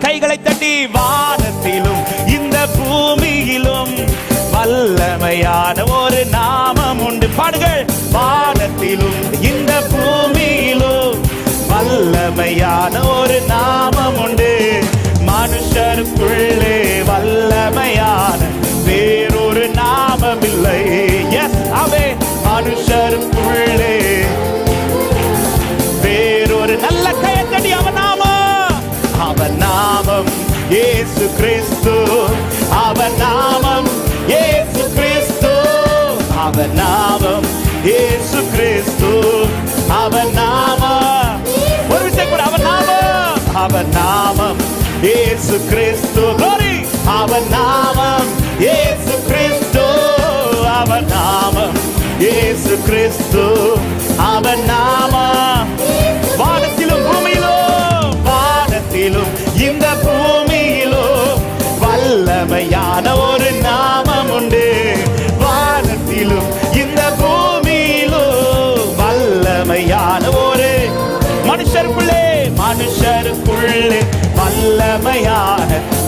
கைகளை தட்டி வானத்திலும் இந்த பூமியிலும் வல்லமையான ஒரு நாமம் உண்டு. பாடுகள் வானத்திலும் இந்த பூமியிலும் வல்லமையான ஒரு நாமம் உண்டு. மனுஷருக்குள்ளே கிறிஸ்து. அவர் நாமம் ஏசு கிறிஸ்து. அவர் நாமம் ஏசு கிறிஸ்து. அவர் நாமம். ஒரு விஷயம் கூட அவர் நாமம். அவர் நாமம் ஏசு கிறிஸ்து. கோரி அவர் நாமம் ஏசு கிறிஸ்து. அவர் நாமம் ஏசு கிறிஸ்து. அவர் நாமம்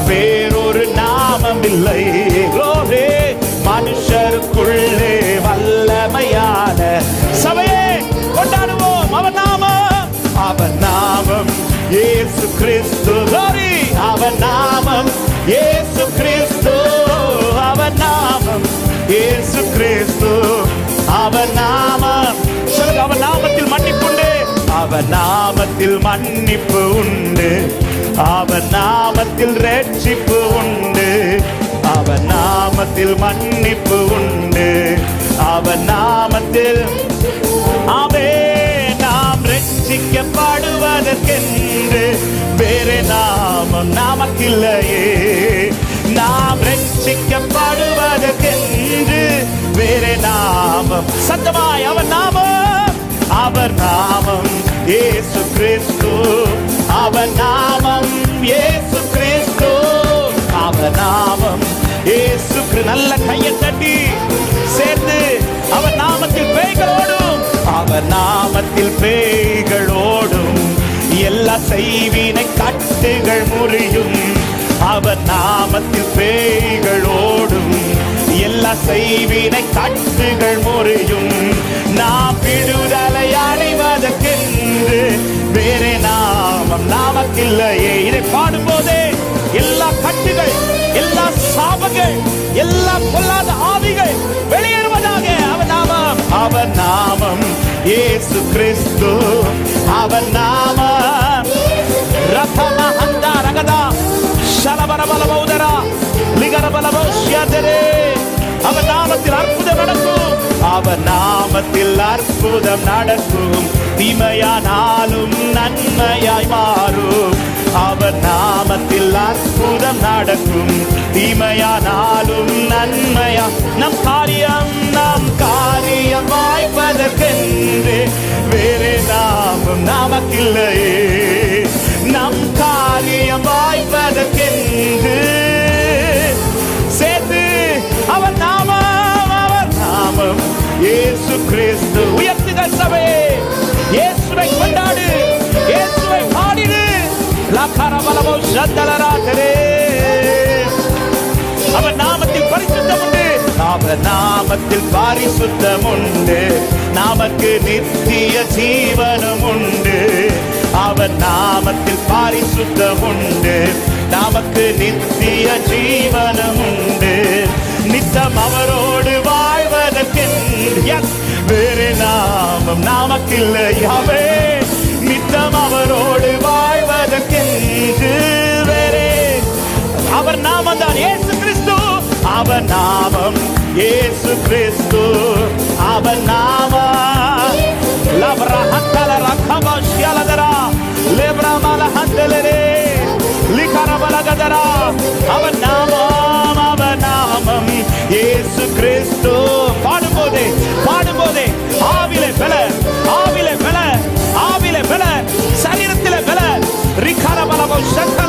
வேறொரு நாமம் இல்லை glory. மனுஷருக்குள்ளே வல்லமையான சபையே கொண்டாடுவோம் அவன் நாமம் அவன் நாமம் ஏசு கிறிஸ்து. glory. அவன் நாமம் ஏசு கிறிஸ்து. அவன் நாமம் ஏசு கிறிஸ்து. அவன் நாமம் அவன் நாமத்தில் மன்னிப்புண்டு அவன் நாமத்தில் மன்னிப்பு உண்டு. அவன் நாமத்தில் ரட்சிப்பு உண்டு. அவன் நாமத்தில் மன்னிப்பு உண்டு. அவன் நாமத்தில் அவே நாம் ரட்சிக்கப்படுவதற்கென்று. வேறு நாமம் நமக்கில்லையே. நாம் ரட்சிக்கப்படுவதற்கென்று. வேறு நாமம் சத்தமாய் அவன் நாமம். அவர் நாமம் ஏசு கிறிஸ்து. அவர் நாமம் பேய்கள் ஓடும் எல்லா செய்வினை கட்டுகள் முறியும். அவர் நாமத்தில் பேய்கள் ஓடும் எல்லா செய்வினை கட்டுகள் முறியும். நாம் விடுதலை அடைவதற்கென்று வேறே நாமம் நாமக்கில்லையே இதை பாடும்போதே எல்லா கட்டுகள் எல்லா சாபங்கள் எல்லா பொல்லாத ஆவிகள் வெளியேறுவதாக அவன் நாமம் அவன் நாமம் இயேசு கிறிஸ்து அவர் நாம. ரத்தம ஹந்தா ரகதா சலபர பலபௌதரா லிகர பலபௌஷ்யதரே அவர் நாமத்தில் அற்புதம் நடக்கும். அவர் நாமத்தில் அற்புதம் நடக்கும். தீமையானாலும் நன்மையாய் மாறும். அவர் நாமத்தில் அற்புதம் நடக்கும். தீமையானாலும் நன்மையா வேறு நாமம் நமக்கில்லையே. நம் காரியம் வாய்ப்பதற்கென்று சேர்த்து அவர் நாமம் அவர் நாமம். இயேசு கிறிஸ்து உயர்த்துகள் சபையே. இயேசுவை கொண்டாடு. இயேசுவை பாடிடு. லக்கரபலமோ சந்தலராதரே அவர் நாமத்தில் பரிசுத்தம் உண்டு அவர் நாமத்தில் பரிசுத்தம் உண்டு நமக்கு நித்திய ஜீவனம் உண்டு அவர் நாமத்தில் பாரிசுத்தம் உண்டு நமக்கு நித்திய ஜீவனம் உண்டு நித்தம் அவரோடு வாழ்வதற்கென்று. வேறு நாமம் நமக்கில்லையாவே. நித்தம் அவரோடு வாழ்வதற்கென்று. வேறே. அவர் நாமம் தான் ஏசு கிறிஸ்து. அவர் நாமம். ஏசு கிறிஸ்து. அவர் நாமம். மல லிகரபலகதரா அவன் நாமம் அவன் நாமம் இயேசு கிறிஸ்து பாடும்போதே பாடும்போதே ஆவிலே பல ஆவிலே பல ஆவிலே பல சரீரத்திலே பல ரிகரபலமோ சக்கலரா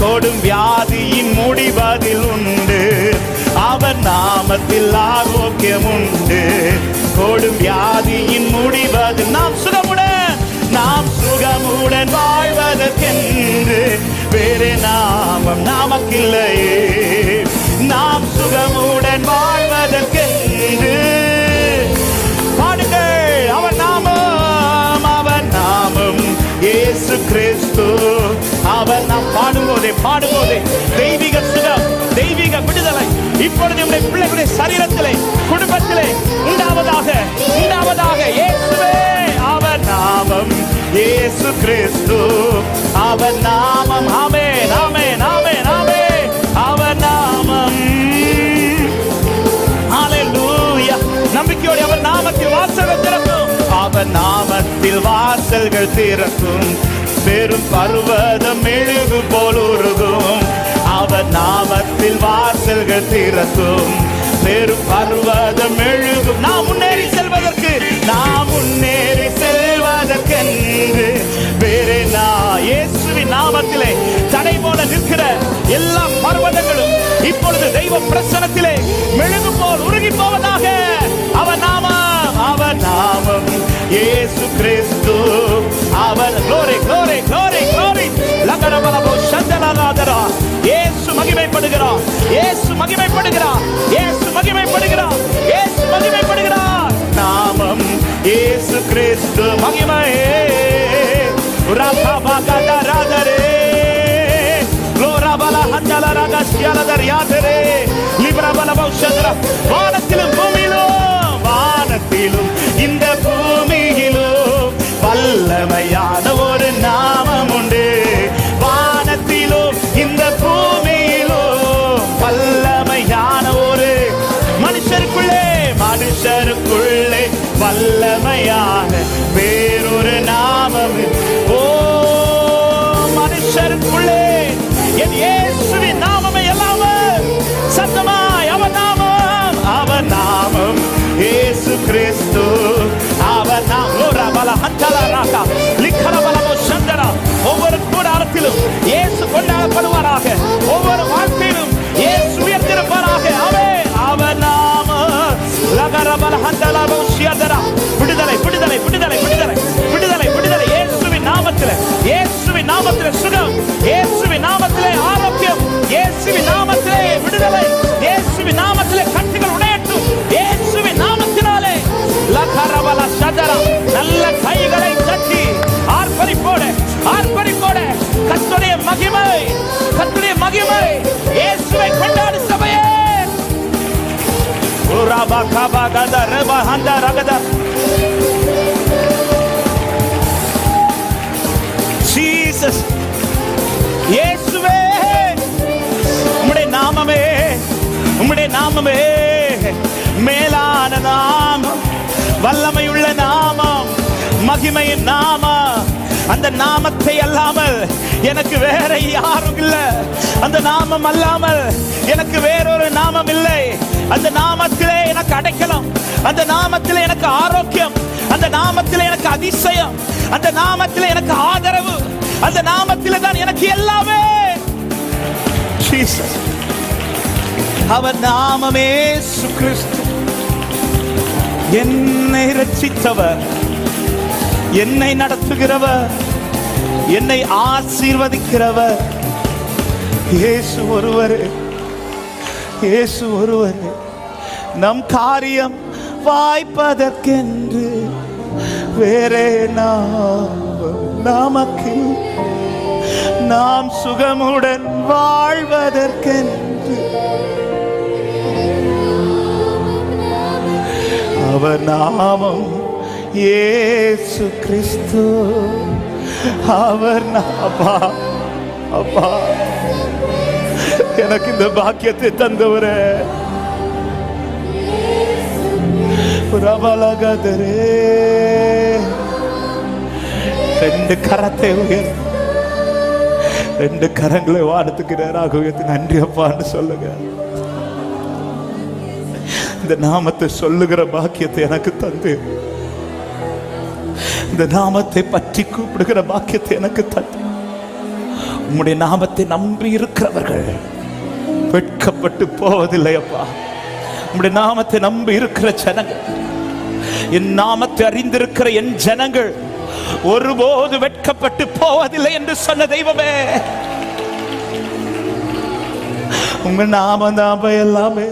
கொடும் வியாதியின் முடிவதில் உண்டு. அவர் நாமத்தில் ஆரோக்கியம் உண்டு கொடும் வியாதியின் முடிவது நாம் சுகமுடன் நாம் சுகமுடன் வாழ்வதற்கென்று. வேறு நாமம் நமக்கில்லையே. நாம் சுகமுடன் வாழ்வதற்கு அவர் நாம் பாடும்போதே பாடும்போதே தெய்வீக சுகம் தெய்வீக விடுதலை. இப்பொழுது நம்முடைய பிள்ளைகளுடைய சரீரத்திலே குடும்பத்திலே உண்டாவதாக உண்டாவதாக இயேசுவே அவர் நாமம் இயேசு கிறிஸ்து. அவர் நாமம் ஆமே நாமே நாமே நாமே அவர் நாமம். ஹalleluya. நம்பிக்கையோடு அவர் நாமத்தில் வாசகம் திறக்கும். அவர் நாமத்தில் வாசல்கள் திறக்கும். பெரும் பர்வதம் மெழுகு போல் உருகும். அவர் நாமத்தில் வாசல்கள் திறக்கும். பெரும் பர்வதம் மெழுகும் நாம் முன்னேறி செல்வதற்கு நாம் முன்னேறி செல்வதற்கென்று. வேறே நான் இயேசுவின் நாமத்திலே தடை போல நிற்கிற எல்லா பர்வதங்களும் இப்பொழுது தெய்வ பிரசனத்திலே மெழுகு போல் உருகி போவதாக. அவர் நாமம் அவர் நாமம். இயேசு கிறிஸ்து. அவர் glory glory glory glory. லகரபலபோ சந்தலநாதரா இயேசு மகிமைப்படுகிறார். இயேசு மகிமைப்படுகிறார். இயேசு மகிமைப்படுகிறார். இயேசு மகிமைப்படுகிறார். நாமம் இயேசு கிறிஸ்து மகிமையே. ரகபகதரதரே வல்லமையான ஒவ்வொரு வாழ்க்கையிலும் இயேசு உயர்த்திருப்பாராக. அவே அவர் நாம லகர பல கர்த்தருடைய இயேசுவை கொண்டாடு சபையே. ரபா கபா கத ரபா ஹந்த ரகத ஜீசஸ் இயேசுவே உம்முடைய நாமமே உம்முடைய நாமமே. மேலான நாமம் வல்லமையுள்ள நாமம் மகிமையின் நாமம். அந்த நாமத்தை அல்லாமல் எனக்கு வேற யாரும் இல்லை. அந்த நாமம் அல்லாமல் எனக்கு வேறொரு நாமம் இல்லை. அந்த நாமத்திலே எனக்கு அடைக்கலம். அந்த நாமத்தில் எனக்கு ஆரோக்கியம். அந்த நாமத்தில் எனக்கு அதிசயம். அந்த நாமத்தில் எனக்கு ஆதரவு. அந்த நாமத்தில் தான் எனக்கு எல்லாமே. அவர் நாமமே இயேசு என்னை ரட்சித்தவர் என்னை நடத்துகிறவர் என்னை ஆசீர்வதிக்கிறவர். இயேசு ஒருவர் இயேசு ஒருவர். நம் காரியம் வாய்ப்பதற்கென்று வேறே நாம் நமக்கு நாம் சுகமுடன் வாழ்வதற்கென்று. அவர் நாமம் ஏசு கிறிஸ்து. அவர் அப்பா அப்பா. எனக்கு இந்த பாக்கியத்தை தந்தவரே. பிரபலகதரே ரெண்டு கரத்தை உயர் ரெண்டு கரங்களை வானத்துக்கு நேராக உயர்த்தி நன்றி அப்பான்னு சொல்லுங்க. இந்த நாமத்தை சொல்லுகிற பாக்கியத்தை எனக்கு தந்து. இந்த நாமத்தை பற்றி கூப்பிடுகிற பாக்கியத்தை எனக்கு தந்து. உம்முடைய நாமத்தை நம்பி இருக்கிறவர்கள் வெட்கப்பட்டு போவதில்லை அப்பா. உம்முடைய நாமத்தை நம்பி இருக்கிற ஜனங்கள் என் நாமத்தை அறிந்திருக்கிற என் ஜனங்கள் ஒருபோது வெட்கப்பட்டு போவதில்லை என்று சொன்ன தெய்வமே. உங்க நாம நாம எல்லாமே